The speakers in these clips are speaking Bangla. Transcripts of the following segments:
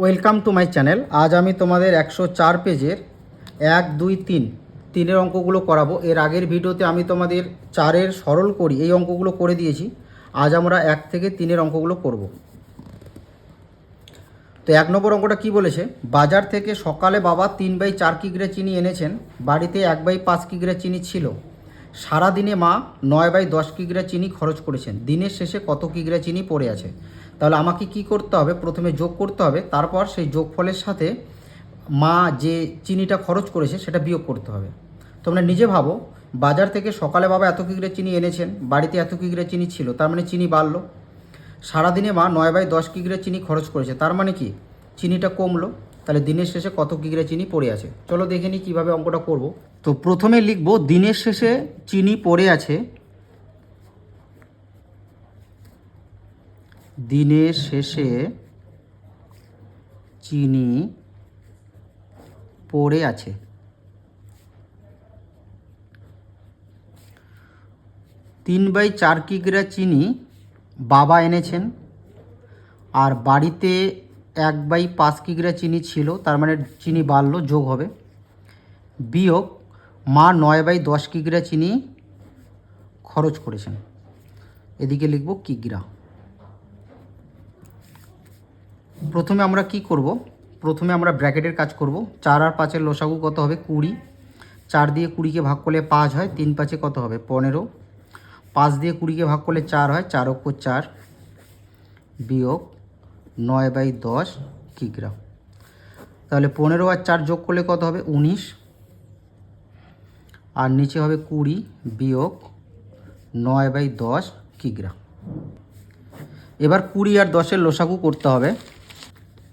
Welcome to my channel. আজ আমি তোমাদের একশো চার পেজের এক, দুই, তিন, তিনের অঙ্কগুলো করাবো। এর আগের ভিডিওতে আমি তোমাদের চারের সরল করি, এই অঙ্কগুলো করে দিয়েছি। আজ আমরা এক থেকে তিনের অঙ্কগুলো করব। তো এক নম্বর অঙ্কটা কি বলেছে? বাজার থেকে সকালে বাবা তিন বাই চার কিগ্রা চিনি এনেছেন, বাড়িতে এক বাই পাঁচ কিগ্রা চিনি ছিল। সারা দিনে মা নয় বাই দশ কিগ্রা চিনি খরচ করেছেন। দিনের শেষে কত কিগ্রা চিনি পড়ে আছে? তাহলে আমাকে কি করতে হবে? প্রথমে যোগ করতে হবে, তারপর সেই যোগফলের সাথে মা যে চিনিটা খরচ করেছে সেটা বিয়োগ করতে হবে। তোমরা নিজে ভাবো, বাজার থেকে সকালে বাবা এত কিগ্রা চিনি এনেছেন? বাড়িতে এত কিগ্রা চিনি ছিল? তার মানে চিনি বাড়লো। সারাদিনে মা নয় বাই দশ কিগ্রা চিনি খরচ করেছে? তার মানে কি? চিনিটা কমলো। তাহলে দিনের শেষে কত কিগ্রা চিনি পড়ে আছে? চলো দেখে নিই কীভাবে অঙ্কটা করব। তো প্রথমে লিখব, দিনের শেষে চিনি পড়ে আছে দিনের শেষে চিনি পড়ে আছে। তিন বাই চার কিগ্রা চিনি বাবা এনেছেন। আর বাড়িতে এক বাই পাঁচ কিগ্রা চিনি ছিল, তার মানে চিনি বাড়লো, যোগ হবে। বিয়োগ মা নয় বাই দশ কিগ্রা চিনি খরচ করেছেন। এদিকে লিখব কিগ্রা। প্রথমে আমরা কি করব? প্রথমে আমরা ব্র্যাকেটের কাজ করব। চার আর পাঁচের লসাগু কত হবে? কুড়ি। চার দিয়ে কুড়িকে ভাগ করলে পাঁচ হয়। তিন পাঁচে কত হবে? পনেরো। পাঁচ দিয়ে কুড়িকে ভাগ করলে চার হয়। চার অক্ষ চার বিয়োগ নয় বাই দশ কিগ্রা। তাহলে পনেরো আর চার যোগ করলে কত হবে? উনিশ। আর নিচে হবে কুড়ি বিয়োগ নয় বাই দশ কিগ্রা। এবার কুড়ি আর দশের লসাগু করতে হবে।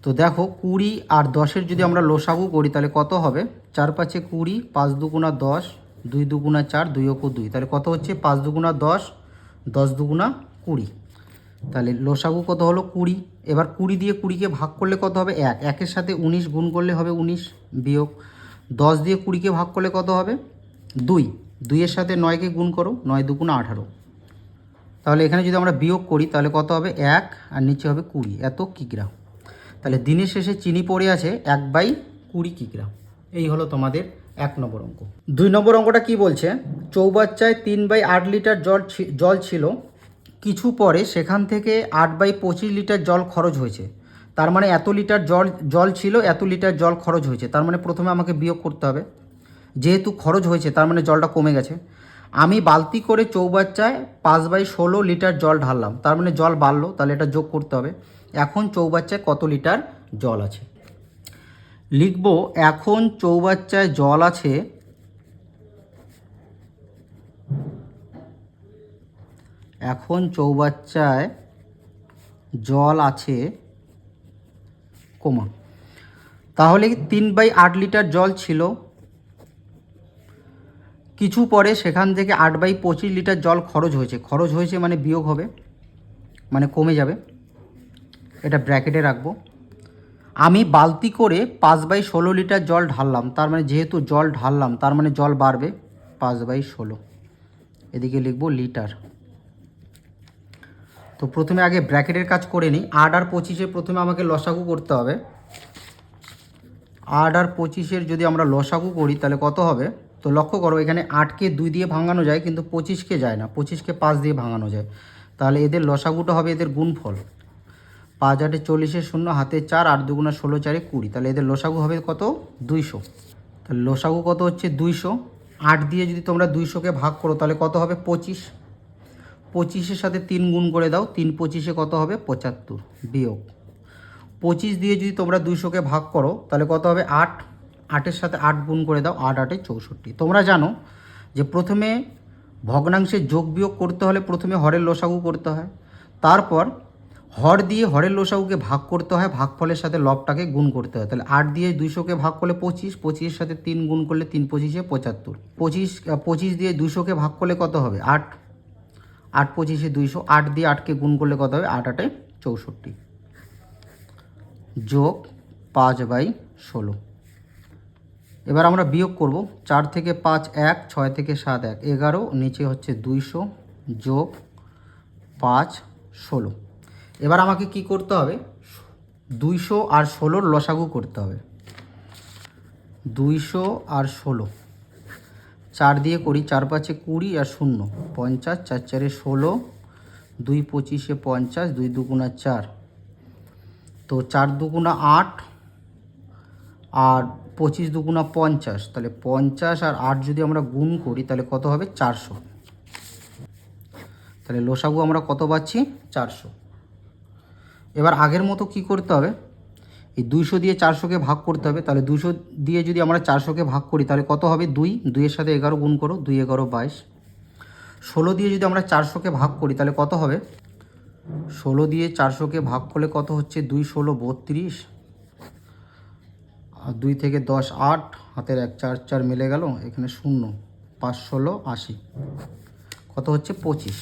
তো দেখো কুড়ি আর দশের যদি আমরা লসাগু করি, তাহলে কত হবে? চার পাঁচে কুড়ি, পাঁচ দুগুণা দশ, দুই দুগুণা চার, দুই অকু দুই। তাহলে কত হচ্ছে? পাঁচ দুগুণা দশ দশ দুগুণা কুড়ি। তাহলে লসাগু কত হলো? কুড়ি। এবার কুড়ি দিয়ে কুড়িকে ভাগ করলে কত হবে? এক। একের সাথে উনিশ গুণ করলে হবে উনিশ বিয়োগ দশ দিয়ে কুড়িকে ভাগ করলে কত হবে? দুই। দুইয়ের সাথে নয়কে গুণ করো, নয় দুগুণা আঠারো। তাহলে এখানে যদি আমরা বিয়োগ করি, তাহলে কত হবে? এক। আর নিচে হবে কুড়ি। এত কিগ্রা তাহলে দিনের শেষে চিনি পড়ে আছে এক বাই কুড়ি কিগ্রা এই হলো তোমাদের এক নম্বর অঙ্ক। দুই নম্বর অঙ্কটা কি বলছে? চৌবাচ্চায় তিন বাই আট লিটার জল জল ছিল। কিছু পরে সেখান থেকে আট বাই পঁচিশ লিটার জল খরচ হয়েছে। তার মানে এত লিটার জল জল ছিল, এত লিটার জল খরচ হয়েছে। তার মানে প্রথমে আমাকে বিয়োগ করতে হবে। যেহেতু খরচ হয়েছে, তার মানে জলটা কমে গেছে। আমি বালতি করে চৌবাচ্চায় পাঁচ বাই ষোলো লিটার জল ঢাললাম। তার মানে জল বাড়লো, তাহলে এটা যোগ করতে হবে। এখন চৌবাচ্চায় কত লিটার জল আছে? লিখব, এখন চৌবাচ্চায় জল আছে এখন চৌবাচ্চায় জল আছে কমা। তাহলে তিন বাই আট লিটার জল ছিল। কিছু পরে সেখান থেকে আট বাই পঁচিশ লিটার জল খরচ হয়েছে। খরচ হয়েছে মানে বিয়োগ হবে মানে কমে যাবে। এটা ব্র্যাকেটে রাখব। আমি বালতি করে পাঁচ বাই ষোলো লিটার জল ঢাললাম, তার মানে যেহেতু জল ঢাললাম, তার মানে জল বাড়বে পাঁচ বাই ষোলো। এদিকে লিখব লিটার। তো প্রথমে আগে ব্র্যাকেটের কাজ করে নিই। আট আর পঁচিশে প্রথমে আমাকে লসাগু করতে হবে। আট আর পঁচিশের যদি আমরা লসাগু করি, তাহলে কত হবে? তো লক্ষ্য করো, এখানে আটকে দুই দিয়ে ভাঙানো যায়, কিন্তু পঁচিশকে যায় না। পঁচিশকে পাঁচ দিয়ে ভাঙানো যায়। তাহলে এদের লসাগুটা হবে এদের গুণফল। পাঁচ আটে চল্লিশে শূন্য, হাতে চার, আট দুগুণা ষোলো চারে কুড়ি। তাহলে এদের লোসাগু হবে কত? দুইশো। তাহলে লোসাগু কত হচ্ছে? দুইশো। আট দিয়ে যদি তোমরা দুইশোকে ভাগ করো, তাহলে কত হবে? পঁচিশ। পঁচিশের সাথে তিন গুণ করে দাও, তিন পঁচিশে কত হবে? পঁচাত্তর। বিয়োগ। পঁচিশ দিয়ে যদি তোমরা দুইশোকে ভাগ করো, তাহলে কত হবে? আট। আটের সাথে আট গুণ করে দাও, আট আটে চৌষট্টি। তোমরা জানো যে প্রথমে ভগ্নাংশে যোগ বিয়োগ করতে হলে প্রথমে হরের লোসাগু করতে হয়। তারপর হর দিয়ে হরের লসাগুকে ভাগ করতে হয়, ভাগফলের সাথে লবটাকে গুণ করতে হয়। তাহলে আট দিয়ে দুইশোকে ভাগ করলে পঁচিশ, পঁচিশের সাথে তিন গুণ করলে তিন পঁচিশে পঁচাত্তর। পঁচিশ পঁচিশ দিয়ে দুইশোকে ভাগ করলে কত হবে? আট। আট পঁচিশে দুইশো, আট দিয়ে আটকে গুণ করলে কত হবে? আট আটে চৌষট্টি। যোগ পাঁচ বাই ষোলো। এবার আমরা বিয়োগ করব। চার থেকে পাঁচ এক, ছয় থেকে সাত এক। এগারো, নিচে হচ্ছে দুইশো, যোগ পাঁচ, ষোলো। এবার আমাকে কি করতে হবে? দুইশো আর ষোলোর লসাগু করতে হবে। দুইশো আর ষোলো। চার দিয়ে করি চার পাঁচে কুড়ি আর শূন্য। পঞ্চাশ, চার চারে ষোলো। দুই পঁচিশে পঞ্চাশ, দুই দুগুণা চার। তো চার দুগুণা আট আর পঁচিশ দুগুণা পঞ্চাশ। তাহলে পঞ্চাশ আর আট যদি আমরা গুণ করি, তাহলে কত হবে? চারশো। তাহলে লোসাগু আমরা কত পাচ্ছি? চারশো। এবার আগের মতো কি করতে হবে? এই দুইশো দিয়ে চারশোকে ভাগ করতে হবে, তাহলে দুশো দিয়ে যদি আমরা চারশোকে ভাগ করি, তাহলে কত হবে? দুই। দুইয়ের সাথে এগারো গুণ করো, দুই এগারো বাইশ। ষোলো দিয়ে যদি আমরা চারশোকে ভাগ করি, তাহলে কত হবে? ষোলো দিয়ে চারশোকে ভাগ করলে কত হচ্ছে? দুই ষোলো বত্রিশ। আর দুই থেকে দশ আট, হাতের এক চার চার মিলে গেল, এখানে শূন্য, পাঁচ ষোলো আশি। কত হচ্ছে? পঁচিশ।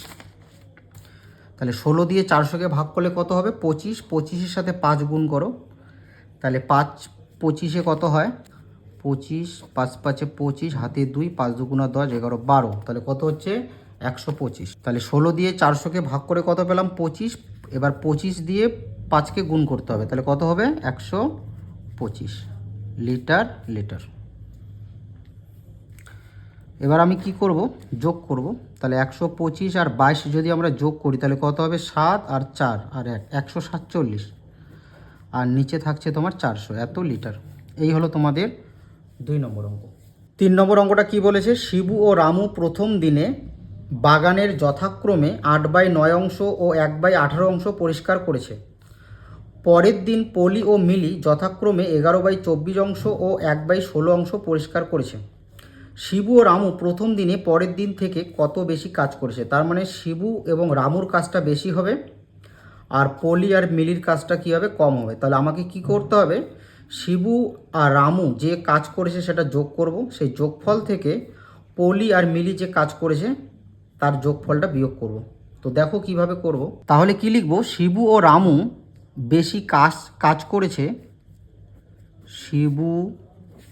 তাহলে ষোলো দিয়ে চারশোকে ভাগ করলে কত হবে? পঁচিশ। পঁচিশের সাথে পাঁচ গুণ করো। তাহলে পাঁচ পঁচিশে কত হয়? পঁচিশ, পাঁচ পাঁচে পঁচিশ, হাতে দুই, পাঁচ দুগুণা দশ, এগারো, বারো। তাহলে কত হচ্ছে? একশো পঁচিশ। তাহলে ষোলো দিয়ে চারশোকে ভাগ করে কত পেলাম? পঁচিশ। এবার পঁচিশ দিয়ে পাঁচকে গুণ করতে হবে। তাহলে কত হবে? একশো পঁচিশ। Litre litre. এবার আমি কি করব? যোগ করব। তাহলে একশো পঁচিশ আর বাইশ যদি আমরা যোগ করি, তাহলে কত হবে? সাত আর চার আর এক, একশো সাতচল্লিশ। আর নিচে থাকছে তোমার চারশো, এত লিটার। এই হলো তোমাদের দুই নম্বর অঙ্ক। তিন নম্বর অঙ্কটা কি বলেছে? শিবু ও রামু প্রথম দিনে বাগানের যথাক্রমে আট বাই নয় অংশ ও এক বাই আঠারো অংশ পরিষ্কার করেছে। পরের দিন পলি ও মিলি যথাক্রমে এগারো বাই চব্বিশ অংশ ও এক বাই ষোলো অংশ পরিষ্কার করেছে। শিবু ও রামু প্রথম দিনে পরের দিন থেকে কত বেশি কাজ করেছে? তার মানে শিবু এবং রামুর কাজটা বেশি হবে আর পলি আর মিলির কাজটা কী হবে? কম হবে। তাহলে আমাকে কি করতে হবে? শিবু আর রামু যে কাজ করেছে সেটা যোগ করব। সেই যোগফল থেকে পলি আর মিলি যে কাজ করেছে, তার যোগফলটা বিয়োগ করব। তো দেখো কীভাবে করব। তাহলে কি লিখব? শিবু ও রামু বেশি কাজ কাজ করেছে শিবু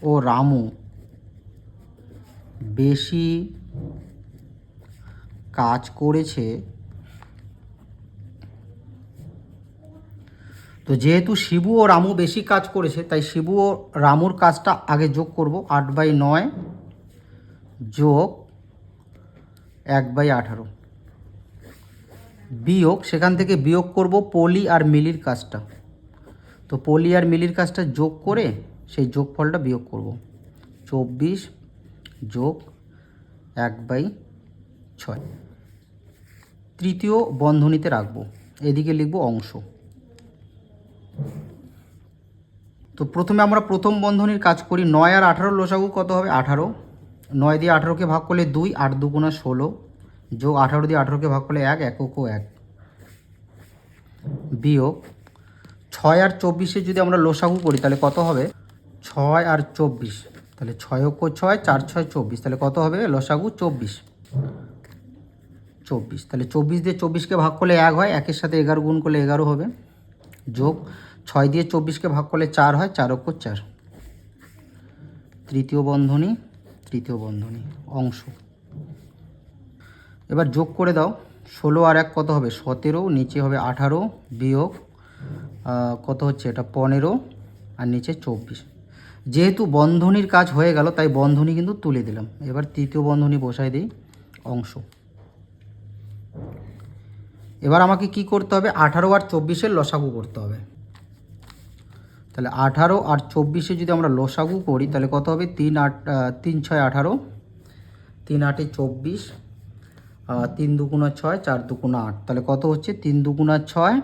ও রামু। বেশি কাজ করেছে। তো যেহেতু শিবু ও রামু বেশি কাজ করেছে, তাই শিবু ও রামুর কাজটা আগে যোগ করব। আট বাই নয় যোগ এক বাই আঠারো। বিয়োগ, সেখান থেকে বিয়োগ করব পলি আর মিলির কাজটা। তো পলি আর মিলির কাজটা যোগ করে সেই যোগফলটা বিয়োগ করব। চব্বিশ যোগ এক বাই ছয়। তৃতীয় বন্ধনীতে রাখব। এদিকে লিখব অংশ। তো প্রথমে আমরা প্রথম বন্ধনীর কাজ করি নয় আর আঠারো, লোসাগু কত হবে? আঠারো। নয় দিয়ে আঠারোকে ভাগ করলে দুই, আট দুগুণা ষোলো। যোগ আঠারো দিয়ে আঠারোকে ভাগ করলে এক একক ও এক। বিয়োগ ছয় আর চব্বিশে যদি আমরা লোসাগু করি তাহলে কত হবে? ছয় আর চব্বিশ। তাহলে ছয় অক্ষ ছয়, চার ছয় চব্বিশ। তাহলে কত হবে? লসাগু চব্বিশ। চব্বিশ। তাহলে চব্বিশ দিয়ে চব্বিশকে ভাগ করলে এক হয়, একের সাথে এগারো গুণ করলে এগারো হবে। যোগ ছয় দিয়ে চব্বিশকে ভাগ করলে চার হয়, চার অক্ষ চার। তৃতীয় বন্ধনী তৃতীয় বন্ধনী, অংশ। এবার যোগ করে দাও। ষোলো আর এক কত হবে? সতেরো, নিচে হবে আঠারো, বিয়োগ কত হচ্ছে? এটা পনেরো, আর নিচে চব্বিশ। যেহেতু বন্ধনীর কাজ হয়ে গেল, তাই বন্ধনী কিন্তু তুলে দিলাম। এবার তৃতীয় বন্ধনী বসাই দিই, অংশ। এবার আমাকে কি করতে হবে? আঠারো আর চব্বিশের লসাগু করতে হবে। তাহলে আঠারো আর চব্বিশে যদি আমরা লসাগু করি, তাহলে কত হবে? তিন আট তিন ছয় আঠারো, তিন আটে চব্বিশ তিন দুগুণা ছয়, চার দুগুণা আট। তাহলে কত হচ্ছে? তিন দুগুণা ছয়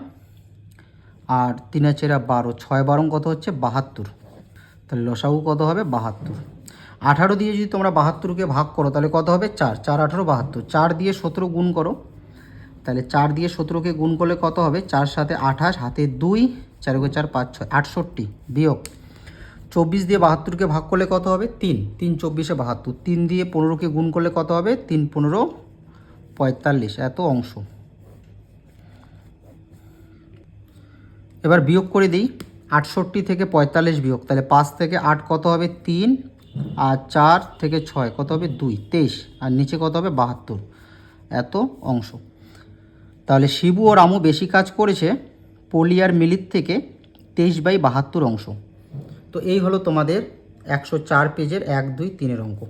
আর তিন চেরা বারো। ছয় বারো কত হচ্ছে? বাহাত্তর। তাহলে লসাগু কত হবে? বাহাত্তর। আঠারো দিয়ে যদি তোমরা বাহাত্তরকে ভাগ করো, তাহলে কত হবে? চার। চার, আঠারো, বাহাত্তর। চার দিয়ে সতেরো গুণ করো। তাহলে চার দিয়ে সতেরোকে গুণ করলে কত হবে? চার সাথে আঠাশ, হাতে দুই, চার গো চার, পাঁচ, ছয়, আটষট্টি। বিয়োগ। চব্বিশ দিয়ে বাহাত্তরকে ভাগ করলে কত হবে? তিন। তিন চব্বিশে বাহাত্তর। তিন দিয়ে পনেরোকে গুণ করলে কত হবে? তিন পনেরো পঁয়তাল্লিশ। এত অংশ। এবার বিয়োগ করে দিই। আটষট্টি থেকে পঁয়তাল্লিশ বিয়োগ, তাহলে পাঁচ থেকে আট কত হবে? তিন আর চার থেকে ছয় কত হবে? দুই, তেইশ। আর নিচে কত হবে? বাহাত্তর। এত অংশ। তাহলে শিবু ও রামু বেশি কাজ করেছে পলি আর মিলির থেকে তেইশ বাই বাহাত্তর অংশ। তো এই হলো তোমাদের একশো চার পেজের এক, দুই, তিনের অঙ্ক।